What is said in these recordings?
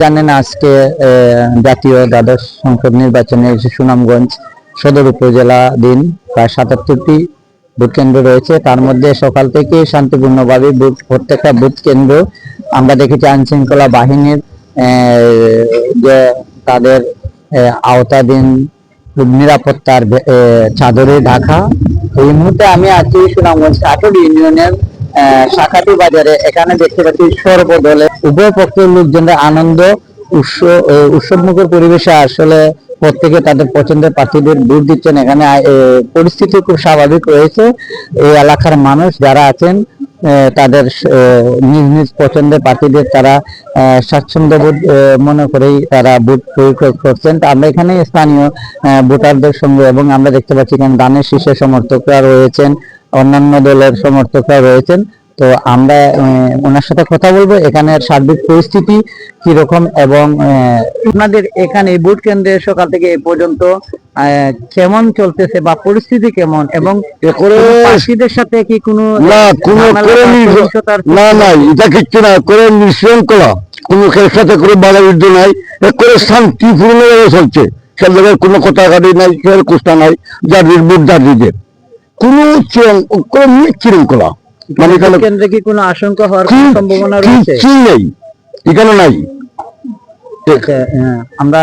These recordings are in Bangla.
জানেন আজকে জাতীয় দ্বাদশ সংসদ নির্বাচনে সুনামগঞ্জ সদর উপজেলা দিন প্রায় সাতাত্তরটি ভোট কেন্দ্র রয়েছে। তার মধ্যে সকাল থেকে শান্তিপূর্ণভাবে ভোট প্রত্যেকটা ভোট কেন্দ্র আমরা দেখেছি আইন শৃঙ্খলা বাহিনীর যে তাদের আওতাধীন নিরাপত্তার চাদরে ঢাকা। এই মুহূর্তে আমি আছি সুনামগঞ্জ কাটুর ইউনিয়নের শাখাটি বাজারে। এখানে দেখতে পাচ্ছি সর্বদলে উভয় পক্ষের লোকজনের আনন্দ উৎসব উৎসবমুখর পরিবেশে আসলে প্রত্যেকে তাদের পছন্দের প্রার্থীদের ভোট দিচ্ছেন। এখানে পরিস্থিতি খুব স্বাভাবিক রয়েছে। এই এলাকার মানুষ যারা আছেন তাদের নিজ নিজ পছন্দের প্রার্থীদের তারা স্বাচ্ছন্দ্য বোধ মনে করেই তারা ভোট প্রয়োগ করছেন। আমরা এখানে স্থানীয় ভোটারদের সঙ্গে এবং আমরা দেখতে পাচ্ছি এখানে দানের শীর্ষে সমর্থকরা রয়েছেন। অন্যান্য দলের সমর্থকরা রয়েছেন। তো আমরা ওনার সাথে কথা বলব। এখানের সার্বিক পরিস্থিতি কি রকম এবং আপনাদের এখানে এই ভোট কেন্দ্রে সকাল থেকে এই পর্যন্ত কেমন চলতেছে বা পরিস্থিতি কেমন এবং প্রার্থীদের সাথে কি কোনো না কোনো না না এটা কিচ্ছু না। করে নিঃশৃঙ্খলা কোনো কেউ সাথে করে বাধা বিদ্ধ নাই। এ করে শান্তিপূর্ণভাবে চলছে। সে জায়গায় কোনো কথাকাটি নাই কেউ কুস্তা নাই। যার নিজের কোনো কোনো নিঃশৃঙ্খলা মানে এখানে কেন্দ্রে কি কোনো আশঙ্কা হওয়ার সম্ভাবনা রয়েছে? নেই? এখানে নাই। আচ্ছা, আমরা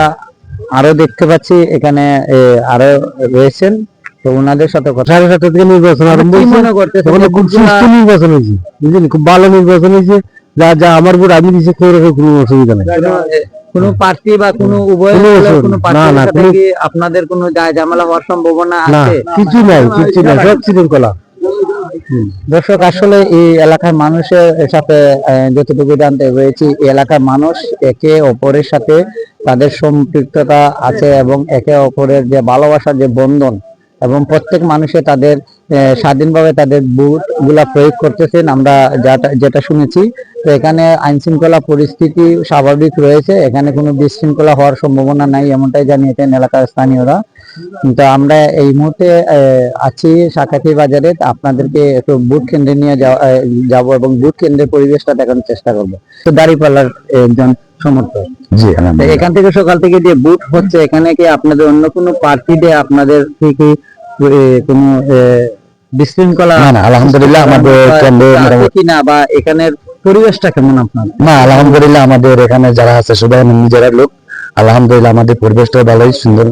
আরও দেখতে পাচ্ছি এখানে আরও রয়েছেন তো ওনাদের সাথে কথা সাড়ে সাতটা থেকে নির্বাচন আরম্ভ হয়েছে। খুব সুস্থ নির্বাচন হয়েছে। বুঝলেন? খুব ভালো নির্বাচন হয়েছে। যা যা আমার উপর আমি দিচ্ছি কোনো অসুবিধা নেই। কোনো প্রার্থী বা কোনো উভয় কোনো সাথে কি আপনাদের কোনো ঝামেলা হওয়ার সম্ভাবনা আছে? কিছু নাই কিছু নাই সব দর্শক আসলে এই এলাকার মানুষের সাথে যতটুকু জানতে পেরেছি এলাকার মানুষ একে অপরের সাথে তাদের সম্পৃক্ততা আছে এবং একে অপরের যে ভালোবাসার যে বন্ধন এবং প্রত্যেক মানুষে তাদের স্বাধীনভাবে তাদের বুটগুলা প্রয়োগ করতেছেন আমরা যেটা শুনেছি। তো এখানে আইন শৃঙ্খলা পরিস্থিতি স্বাভাবিক রয়েছে এখানে কোনো বিশৃঙ্খলা হওয়ার সম্ভাবনা নাই এমনটাই জানিয়েছেন এলাকার স্থানীয়রা। কিন্তু আমরা এই মুহূর্তে আছি শাখাটি বাজারে আপনাদেরকে একটু বুট কেন্দ্রে নিয়ে যাওয়া- যাব এবং বুট কেন্দ্রের পরিবেশটা দেখানোর চেষ্টা করব। তো দাঁড়িপাল্লার একজন সমর্থক। জি এখান থেকে সকাল থেকে যে বুট হচ্ছে এখানে কি আপনাদের অন্য কোনো প্রার্থীদের আপনাদের থেকে কোনো বিশৃঙ্খলা না, না, আলহামদুলিল্লাহ আমাদের কেন্দ্রে কিনা বা এখানের পরিবেশটা কেমন আপনার? না আলহামদুলিল্লাহ আমাদের এখানে যারা আছে সবাই নিজেরা লোক। আলহামদুলিল্লাহ আমাদের পরিবেশটা ভালোই সুন্দর।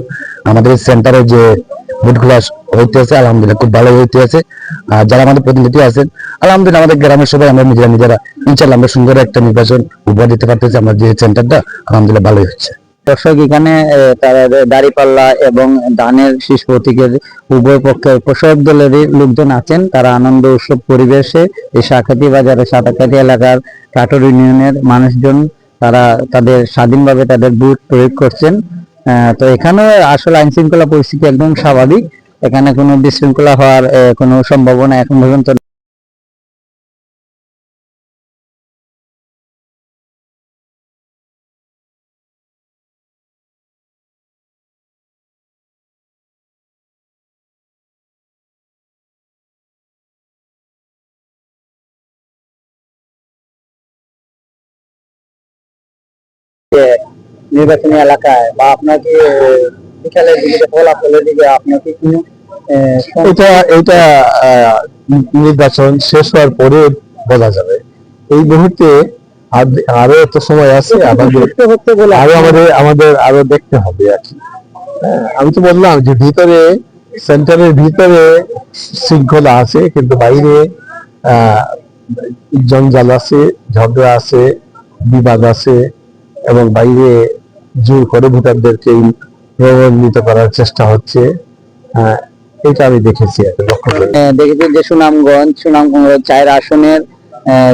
আমাদের সেন্টারে যে বুটগুলা হইতেছে আলহামদুলিল্লাহ খুব ভালো হইতেছে। আর যারা আমাদের প্রতিনিধি আছেন আলহামদুলিল্লাহ আমাদের গ্রামের সবাই আমরা নিজেরা নিজেরা ইনশাল্লাহ আমরা সুন্দর একটা নির্বাচন উপহার দিতে পারতেছি। আমার যে সেন্টারটা আলহামদুলিল্লাহ ভালোই হচ্ছে। দর্শক, এখানে তারা দাড়িপাল্লা এবং ধানের শীষ প্রতীকের উভয় পক্ষের সব দলেরই লোকজন আছেন। তারা আনন্দ উৎসব পরিবেশে এই শাখাটি বাজারে সাতাকাটি এলাকার কাটর ইউনিয়নের মানুষজন, তারা তাদের স্বাধীনভাবে তাদের বুট প্রয়োগ করছেন। তো এখানে আসলে আইন শৃঙ্খলা পরিস্থিতি একদম স্বাভাবিক। এখানে কোনো বিশৃঙ্খলা হওয়ার কোনো সম্ভাবনা এখন পর্যন্ত নির্বাচনী এলাকায় বা আপনাকে বিকালের দিকে ফলাফলের দিকে আপনাকে আহ, এটা এটা নির্বাচন শেষ হওয়ার পরে বলা যাবে। এই মুহূর্তে আরও এত সময় আছে আমাদের আরও আমাদের আমাদের আরও দেখতে হবে আর কি। হ্যাঁ, আমি তো বললাম যে ভিতরে সেন্টারের ভিতরে শৃঙ্খলা আছে কিন্তু বাইরে আহ, জঞ্জাল আছে ঝগড়া আছে বিবাদ আছে এবং বাইরে জোর করে ভোটারদেরকে প্রভাবিত করার চেষ্টা হচ্ছে এটা আমি দেখেছি দেখেছি যে সুনামগঞ্জ সুনামগঞ্জ চায়ের আসনের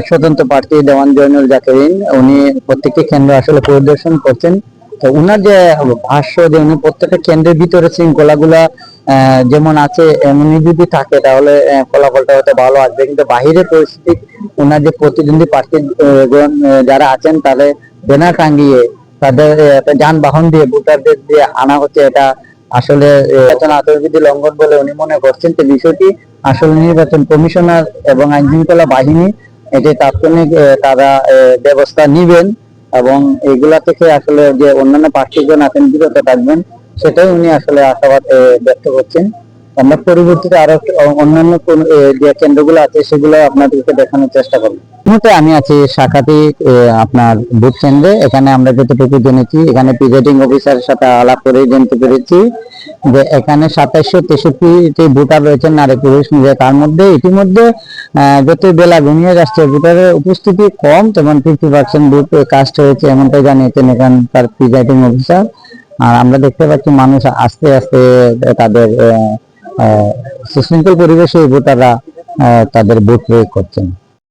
স্বতন্ত্র প্রার্থী দেওয়ান জয়নুল জাকেরিন, উনি প্রত্যেকটি কেন্দ্র আসলে পরিদর্শন করছেন। তো উনার যে ভাষ্য যে উনি প্রত্যেকটা কেন্দ্রের ভিতরে শৃঙ্খলাগুলা যেমন আছে, এমনই যদি থাকে, তাহলে ফলাফলটা হয়তো ভালো আসবে। কিন্তু বাহিরের পরিস্থিতি, উনার যে প্রতিদ্বন্দ্বী প্রার্থী যারা আছেন, তাদের ব্যানার টাঙ্গিয়ে তাদের যানবাহন দিয়ে, ভোটারদের দিয়ে আনা হচ্ছে এটা আসলে নির্বাচন আচরণবিধি লঙ্ঘন বলে উনি মনে করছেন। তো বিষয়টি আসলে নির্বাচন কমিশনার এবং আইন শৃঙ্খলা বাহিনী এটি তাৎক্ষণিক তারা ব্যবস্থা নিবেন এবং এগুলা থেকে আসলে যে অন্যান্য প্রার্থীজন আছেন, বিরত থাকবেন, সেটাই উনি আসলে আশাবাদ ব্যক্ত করছেন। আমরা পরবর্তীতে আরও অন্যান্য যে কেন্দ্রগুলো আছে সেগুলো আপনাদেরকে দেখানোর চেষ্টা করব। আমি আছি শাখাতি আপনার বুথ কেন্দ্রে। এখানে আমরা যতটুকু জেনেছি এখানে প্রিজাইডিং অফিসারের সাথে আলাপ করে জানতে পেরেছি যে এখানে সাতাইশশো তেষট্টি ভোটার রয়েছেন নারী পুরুষ মিলে তার মধ্যে ইতিমধ্যে যত বেলা ঘনিয়ে যাচ্ছে ভোটারের উপস্থিতি কম তেমন ফিফটি পার্সেন্ট ভোট কাস্ট হয়েছে এমনটাই জানিয়েছেন এখানকার প্রিজাইডিং অফিসার আর আমরা দেখতে পাচ্ছি মানুষ আস্তে আস্তে তাদের আহ, সুশৃঙ্খল পরিবেশে ভোটাররা তাদের ভোট প্রয়োগ করছেন।